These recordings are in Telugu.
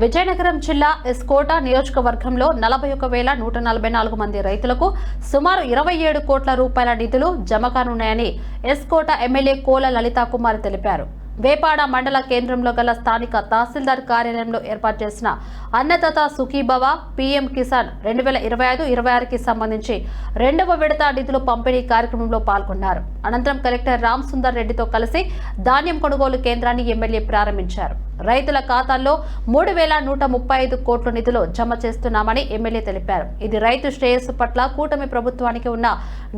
విజయనగరం జిల్లా ఎస్కోట నియోజకవర్గంలో నలభై ఒక వేల నూట నలభై నాలుగు మంది రైతులకు సుమారు ఇరవై ఏడు కోట్ల రూపాయల నిధులు జమ కానున్నాయని ఎస్కోట ఎమ్మెల్యే కోల లలితా కుమార్ తెలిపారు. వేపాడ మండల కేంద్రంలో గల స్థానిక తహసీల్దార్ కార్యాలయంలో ఏర్పాటు చేసిన అన్నదాత సుఖీభవ పీఎం కిసాన్ రెండు వేల ఇరవై ఐదు ఇరవై ఆరుకి సంబంధించి రెండవ విడత నిధులు పంపిణీ కార్యక్రమంలో పాల్గొన్నారు. అనంతరం కలెక్టర్ రామ్ సుందర్ రెడ్డితో కలిసి ధాన్యం కొనుగోలు కేంద్రాన్ని ఎమ్మెల్యే ప్రారంభించారు. రైతుల ఖాతాల్లో మూడు వేల నూట ముప్పై ఐదు కోట్ల నిధులు జమ చేస్తున్నామని ఎమ్మెల్యే తెలిపారు. ఇది రైతు శ్రేయస్సు పట్ల కూటమి ప్రభుత్వానికి ఉన్న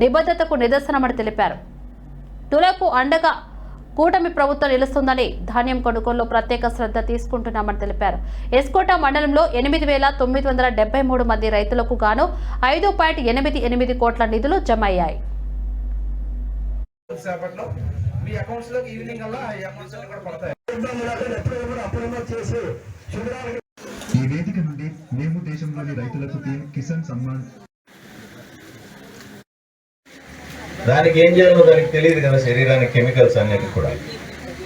నిబద్ధతకు నిదర్శనమని తెలిపారు. తులకు అండగా కూటమి ప్రభుత్వం నిలుస్తుందని ధాన్యం కొనుగోలులో ప్రత్యేక శ్రద్ధ తీసుకుంటున్నామని తెలిపారు. ఎస్కోట మండలంలో ఎనిమిది వేల తొమ్మిది వందల డెబ్బై మూడు మంది రైతులకు గాను ఐదు పాయింట్ ఎనిమిది ఎనిమిది కోట్ల నిధులు జమ అయ్యాయి ఈ వేదిక నుండి మేము దేశంలోని రైతులకు కిసాన్ సమ్మాన్ దానికి ఏం చేయాలో దానికి తెలియదు కదా శరీరానికి కెమికల్స్ అన్నిటి కూడా.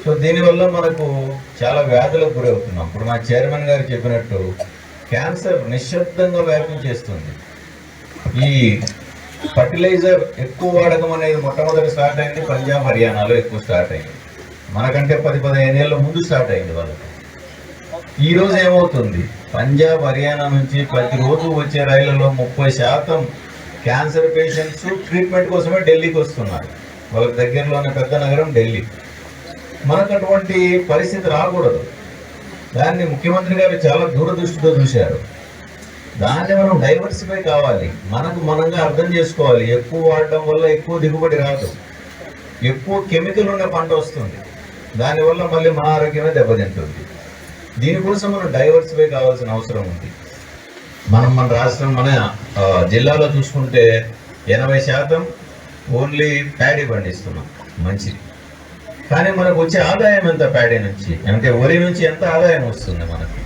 సో దీనివల్ల మనకు చాలా వ్యాధులకు గురవుతున్నాం ఇప్పుడు మా చైర్మన్ గారు చెప్పినట్టు క్యాన్సర్ నిశ్శబ్దంగా వ్యాపించేస్తుంది ఈ ఫర్టిలైజర్ ఎక్కువ వాడకం అనేది మొట్టమొదటి స్టార్ట్ అయింది పంజాబ్ హర్యానాలో ఎక్కువ స్టార్ట్ అయింది. మనకంటే పది పదిహేను ఏళ్ళ ముందు స్టార్ట్ అయింది వాళ్ళకి. ఈ రోజు ఏమవుతుంది? పంజాబ్ హర్యానా నుంచి ప్రతిరోజు వచ్చే రైళ్ళలో ముప్పై శాతం క్యాన్సర్ పేషెంట్స్ ట్రీట్మెంట్ కోసమే ఢిల్లీకి వస్తున్నారు. వాళ్ళకి దగ్గరలోనే పెద్ద నగరం ఢిల్లీ. మనకు అటువంటి పరిస్థితి రాకూడదు. దాన్ని ముఖ్యమంత్రి గారు చాలా దూరదృష్టితో చూశారు. దాన్ని మనం డైవర్సిఫై కావాలి. మనకు మనంగా అర్థం చేసుకోవాలి. ఎక్కువ వాడడం వల్ల ఎక్కువ దిగుబడి రాదు. ఎక్కువ కెమికల్ ఉన్న పంట వస్తుంది. దానివల్ల మళ్ళీ మన ఆరోగ్యమే దెబ్బతింటుంది. దీనికోసం మనం డైవర్సిఫై కావాల్సిన అవసరం ఉంది. మనం మన రాష్ట్రం మన జిల్లాలో చూసుకుంటే ఎనభై శాతం ఓన్లీ ప్యాడీ పండిస్తున్నాం మంచిది కానీ మనకు వచ్చే ఆదాయం ఎంత ప్యాడీ నుంచి? అంటే వరి నుంచి ఎంత ఆదాయం వస్తుంది మనకి?